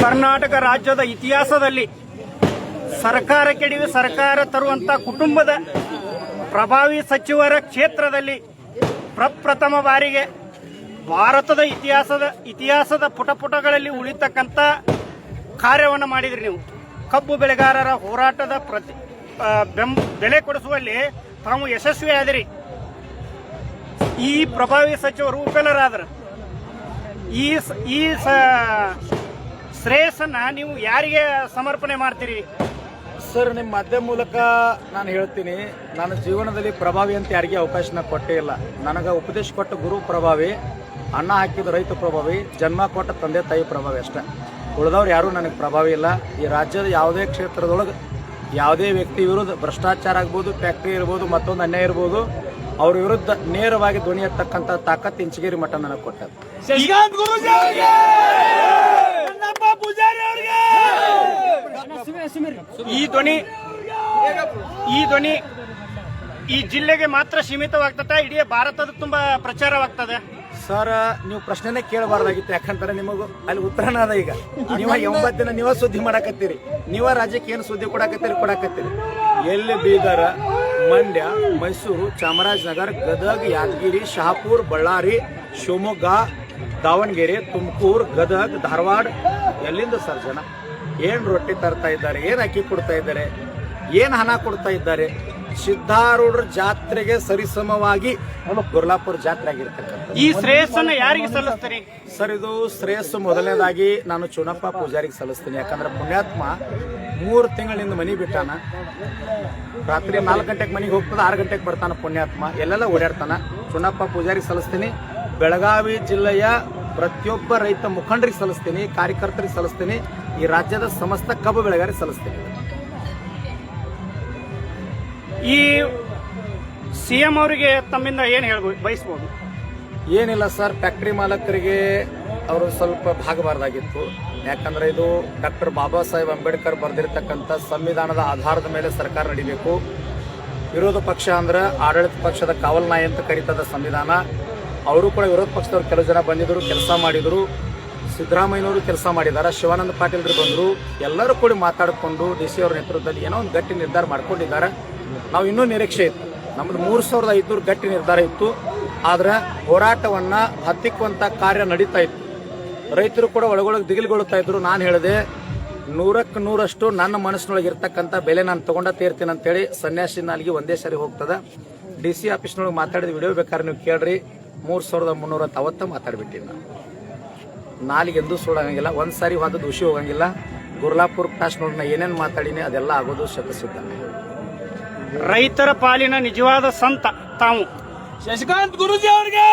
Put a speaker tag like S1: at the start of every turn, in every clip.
S1: ಕರ್ನಾಟಕ ರಾಜ್ಯದ ಇತಿಹಾಸದಲ್ಲಿ ಸರ್ಕಾರ ಕೆಡವಿ ಸರ್ಕಾರ ತರುವಂತ ಕುಟುಂಬದ ಪ್ರಭಾವಿ ಸಚಿವರ ಕ್ಷೇತ್ರದಲ್ಲಿ ಪ್ರಪ್ರಥಮ ಬಾರಿಗೆ ಭಾರತದ ಇತಿಹಾಸದ ಇತಿಹಾಸದ ಪುಟಪುಟಗಳಲ್ಲಿ ಉಳಿತಕ್ಕಂಥ ಕಾರ್ಯವನ್ನು ಮಾಡಿದ್ರಿ ನೀವು. ಕಬ್ಬು ಬೆಳೆಗಾರರ ಹೋರಾಟದ ಪ್ರತಿ ಬೆಲೆ ಕೊಡಿಸುವಲ್ಲಿ ತಾವು ಯಶಸ್ವಿ ಆದಿರಿ ಈ ಪ್ರಭಾವಿ ಸಚಿವರು ವಿಫಲರಾದರು ಈ ಈ ಶ್ರೇಯಸ್ಸನ್ನ ನೀವು ಯಾರಿಗೆ ಸಮರ್ಪಣೆ ಮಾಡ್ತೀರಿ?
S2: ಸರ್ ನಿಮ್ಮ ಮಾಧ್ಯಮ ಮೂಲಕ ನಾನು ಹೇಳ್ತೀನಿ ನನ್ನ ಜೀವನದಲ್ಲಿ ಪ್ರಭಾವಿ ಅಂತ ಯಾರಿಗೆ ಅವಕಾಶನ ಕೊಟ್ಟೇ ಇಲ್ಲ. ನನಗೆ ಉಪದೇಶ ಕೊಟ್ಟ ಗುರು ಪ್ರಭಾವಿ, ಅನ್ನ ಹಾಕಿದ ರೈತ ಪ್ರಭಾವಿ, ಜನ್ಮ ಕೊಟ್ಟ ತಂದೆ ತಾಯಿ ಪ್ರಭಾವಿ ಅಷ್ಟೇ. ಉಳಿದವ್ರು ಯಾರೂ ನನಗೆ ಪ್ರಭಾವಿ ಇಲ್ಲ. ಈ ರಾಜ್ಯದ ಯಾವುದೇ ಕ್ಷೇತ್ರದೊಳಗೆ ಯಾವುದೇ ವ್ಯಕ್ತಿ ವಿರುದ್ಧ ಭ್ರಷ್ಟಾಚಾರ ಆಗ್ಬೋದು, ಫ್ಯಾಕ್ಟ್ರಿ ಇರ್ಬೋದು, ಮತ್ತೊಂದು ಅನ್ಯಾಯ ಇರ್ಬೋದು ಅವ್ರ ವಿರುದ್ಧ ನೇರವಾಗಿ ಧ್ವನಿ ಎತ್ತಕ್ಕಂತ ತಾಕತ್ ಇಂಚಗೇರಿ ಮಠ ನನಗೆ ಕೊಟ್ಟದ್ದು.
S3: ಶಶಿಕಾಂತ್ ಗುರುಜಿ ಅವರಿಗೆ ಕಣ್ಣಪ್ಪ ಪೂಜಾರಿ ಅವರಿಗೆ!
S1: ಈ ಧ್ವನಿ ಈ ಧ್ವನಿ ಈ ಜಿಲ್ಲೆಗೆ ಮಾತ್ರ ಸೀಮಿತವಾಗ್ತದೆ ಇಡೀ ಭಾರತದ ತುಂಬಾ ಪ್ರಚಾರವಾಗ್ತದೆ.
S2: ಸರ್ ನೀವು ಪ್ರಶ್ನೆನೇ ಕೇಳಬಾರ್ದಾಗಿತ್ತು ಯಾಕಂತಾರೆ ನಿಮಗೂ ಅಲ್ಲಿ ಉತ್ತರನ ಅದ ಈಗ. ನೀವ ಎಂಬತ್ತು ದಿನ ನೀವ ಸುದ್ದಿ ಮಾಡಾಕತ್ತೀರಿ. ನೀವ ರಾಜ್ಯಕ್ಕೆ ಏನು ಸುದ್ದಿ ಕೊಡಾಕತ್ತೀರಿ ಕೊಡಾಕತ್ತೀರಿ. ಎಲ್ಲಿ ಬೀದರ? ಮಂಡ್ಯ ಮೈಸೂರು, ಚಾಮರಾಜನಗರ, ಗದಗ, ಯಾದಗಿರಿ, ಶಹಾಪುರ್, ಬಳ್ಳಾರಿ, ಶಿವಮೊಗ್ಗ, ದಾವಣಗೆರೆ, ತುಮಕೂರು, ಗದಗ, ಧಾರವಾಡ ಎಲ್ಲಿಂದ ಸರ್ ಜನ? ಏನು ರೊಟ್ಟಿ ತರ್ತಾ ಇದ್ದಾರೆ? ಏನು ಅಕ್ಕಿ ಕೊಡ್ತಾ ಇದ್ದಾರೆ? ಏನು ಹಣ ಕೊಡ್ತಾ ಇದ್ದಾರೆ? ಸಿದ್ಧಾರೂಢರ ಜಾತ್ರೆಗೆ ಸರಿಸಮವಾಗಿ ಗುರ್ಲಾಪುರ ಜಾತ್ರೆ ಆಗಿರ್ತಕ್ಕಂಥ
S1: ಈ ಶ್ರೇಯಸ್ಸನ್ನ ಯಾರಿಗೆ ಸಲ್ಲಿಸ್ತೀರಿ?
S2: ಸರ್ ಇದು ಶ್ರೇಯಸ್ಸು ಮೊದಲನೇದಾಗಿ ನಾನು ಚುನಪ್ಪ ಪೂಜಾರಿಗೆ ಸಲ್ಲಿಸ್ತೀನಿ. ಯಾಕಂದ್ರೆ ಪುಣ್ಯಾತ್ಮ ಮೂರು ತಿಂಗಳಿಂದ ಮನಿ ಬಿಟ್ಟಾನ. ರಾತ್ರಿ ನಾಲ್ಕು ಗಂಟೆಗೆ ಮನೆಗೆ ಹೋಗ್ತದ ಆರು ಗಂಟೆಗೆ ಬರ್ತಾನ ಪುಣ್ಯಾತ್ಮ. ಎಲ್ಲೆಲ್ಲ ಓಡಾಡ್ತಾನ. ಚುನಪ್ಪ ಪೂಜಾರಿಗೆ ಸಲ್ಲಿಸ್ತೀನಿ. ಬೆಳಗಾವಿ ಜಿಲ್ಲೆಯ ಪ್ರತಿಯೊಬ್ಬ ರೈತ ಮುಖಂಡರಿಗೆ ಸಲ್ಲಿಸ್ತೀನಿ ಕಾರ್ಯಕರ್ತರಿಗೆ ಸಲ್ಲಿಸ್ತೀನಿ. ಈ ರಾಜ್ಯದ ಸಮಸ್ತ ಕಬ್ಬು ಬೆಳೆಗಾರಿಗೆ ಸಲ್ಲಿಸ್ತೀನಿ.
S1: ಈ ಸಿಎಂ ಅವರಿಗೆ ತಮ್ಮಿಂದ ಏನು ಹೇಳ್ಬೋದು ಬಯಸ್ಬೋದು?
S2: ಏನಿಲ್ಲ ಸರ್ ಫ್ಯಾಕ್ಟ್ರಿ ಮಾಲಕರಿಗೆ ಅವರು ಸ್ವಲ್ಪ ಭಾಗಬಾರ್ದಾಗಿತ್ತು. ಯಾಕಂದ್ರೆ ಇದು ಡಾಕ್ಟರ್ ಬಾಬಾ ಸಾಹೇಬ್ ಅಂಬೇಡ್ಕರ್ ಬರೆದಿರ್ತಕ್ಕಂಥ ಸಂವಿಧಾನದ ಆಧಾರದ ಮೇಲೆ ಸರ್ಕಾರ ನಡಿಬೇಕು. ವಿರೋಧ ಪಕ್ಷ ಅಂದ್ರೆ ಆಡಳಿತ ಪಕ್ಷದ ಕಾವಲ್ ನಾಯಿ ಅಂತ ಕರೀತದ ಸಂವಿಧಾನ. ಅವರು ಕೂಡ ವಿರೋಧ ಪಕ್ಷದವ್ರು ಕೆಲವು ಜನ ಬಂದಿದ್ರು, ಕೆಲಸ ಮಾಡಿದರು. ಸಿದ್ದರಾಮಯ್ಯನವರು ಕೆಲಸ ಮಾಡಿದ್ದಾರೆ ಶಿವಾನಂದ ಪಾಟೀಲ್ರು ಬಂದರು. ಎಲ್ಲರೂ ಕೂಡ ಮಾತಾಡಿಕೊಂಡು ಡಿ ಸಿ ಅವರ ನೇತೃತ್ವದಲ್ಲಿ ಏನೋ ಒಂದು ಗಟ್ಟಿ ನಿರ್ಧಾರ ಮಾಡ್ಕೊಂಡಿದ್ದಾರೆ. ನಾವು ಇನ್ನೂ ನಿರೀಕ್ಷೆ ಇತ್ತು. ನಮ್ದು ಮೂರು ಸಾವಿರದ ಐದುನೂರು ಗಟ್ಟಿ ನಿರ್ಧಾರ ಇತ್ತು. ಆದ್ರೆ ಹೋರಾಟವನ್ನ ಹತ್ತಿಕ್ಕುವಂತ ಕಾರ್ಯ ನಡೀತಾ ಇತ್ತು. ರೈತರು ಕೂಡ ಒಳಗೊಳಗೆ ದಿಗಿಲ್ಗೊಳ್ತಾ ಇದ್ರು. ನಾನು ಹೇಳಿದೆ, ನೂರಕ್ಕೆ ನೂರಷ್ಟು ನನ್ನ ಮನಸ್ಸಿನೊಳಗೆ ಇರ್ತಕ್ಕಂಥ ಬೆಲೆ ನಾನು ತಗೊಂಡ ತೀರ್ತೀನಿ ಅಂತೇಳಿ ಸನ್ಯಾಸಿ ನಾಲ್ಗೆ ಒಂದೇ ಸಾರಿ ಹೋಗ್ತದ. ಡಿ ಸಿ ಆಫೀಸ್ನೊಳಗೆ ಮಾತಾಡಿದ ವಿಡಿಯೋ ಬೇಕಾದ್ರೆ ನೀವು ಕೇಳ್ರಿ. ಮೂರು ಸಾವಿರದ ಮುನ್ನೂರ ಅವತ್ತ ಮಾತಾಡ್ಬಿಟ್ಟಿನಿ ನಾನು. ನಾಲಿಗೆ ಎಂದೂ ಒಂದು ಸಾರಿ ಹೋದ ದುಷಿ ಹೋಗಂಗಿಲ್ಲ. ಗುರ್ಲಾಪುರ್ ಕ್ಲಾಸ್ ನೋಡಿ ನಾ ಏನೇನು ಮಾತಾಡಿನಿ ಅದೆಲ್ಲ ಆಗೋದು ಶತಸಿದ್ಧ.
S1: ರೈತರ ಪಾಲಿನ ನಿಜವಾದ ಸಂತ ತಾವು.
S3: ಶಶಿಕಾಂತ್ ಗುರುಜಿ ಅವರಿಗೆ!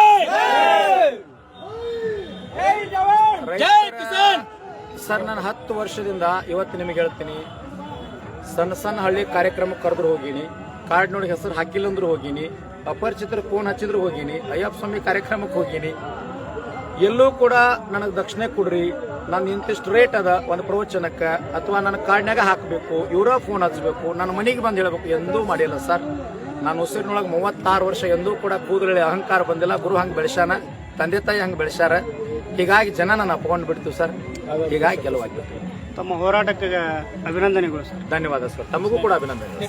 S3: ಜೈ ಕಿಸಾನ್!
S2: ಸರ್ ನಾನು ಹತ್ತು ವರ್ಷದಿಂದ ಇವತ್ತು ನಿಮಗೆ ಹೇಳ್ತೀನಿ. ಸಣ್ಣ ಸಣ್ಣ ಹಳ್ಳಿ ಕಾರ್ಯಕ್ರಮಕ್ಕೆ ಕರೆದ್ರು ಹೋಗಿನಿ. ಕಾರ್ಡ್ ನೋಡಿ ಹೆಸರು ಹಾಕಿಲ್ಲ ಅಂದ್ರು ಹೋಗಿನಿ. ಅಪರಿಚಿತರು ಫೋನ್ ಹಚ್ಚಿದ್ರು ಹೋಗಿನಿ. ಅಯ್ಯಪ್ಪ ಸ್ವಾಮಿ ಕಾರ್ಯಕ್ರಮಕ್ಕೆ ಹೋಗೀನಿ. ಎಲ್ಲೂ ಕೂಡ ನನಗೆ ದಕ್ಷಿಣ ಕೊಡ್ರಿ. ನಾನು ಇಂತಿಷ್ಟು ರೇಟ್ ಅದ ಒಂದು ಪ್ರವಚನಕ್ಕೆ ಅಥವಾ ನನ್ನ ಕಾರ್ಡ್ನಾಗ ಹಾಕಬೇಕು ಇವರ ಫೋನ್ ಹಚ್ಚಬೇಕು ನನ್ನ ಮನೆಗೆ ಬಂದು ಹೇಳಬೇಕು ಎಂದೂ ಮಾಡಿಲ್ಲ ಸರ್ ನಾನು ಉಸಿರಿನೊಳಗೆ ಮೂವತ್ತಾರು ವರ್ಷ ಎಂದೂ ಕೂಡ ಕೂದಲಿ ಅಹಂಕಾರ ಬಂದಿಲ್ಲ ಗುರು ಹಂಗೆ ಬೆಳೆಸ್ಯಾನ ತಂದೆ ತಾಯಿ ಹಂಗೆ ಬೆಳೆಸ್ಯಾರ. ಹೀಗಾಗಿ ಜನ ನನ್ನ ಅಪ್ಕೊಂಡು ಬಿಡ್ತೀವಿ ಸರ್ ಹೀಗಾಗಿ ಗೆಲುವಾಗಿತ್ತು
S1: ತಮ್ಮ ಹೋರಾಟಕ್ಕೆ ಅಭಿನಂದನೆಗಳು ಸರ್
S2: ಧನ್ಯವಾದ ಸರ್ ತಮಗೂ ಕೂಡ ಅಭಿನಂದನೆ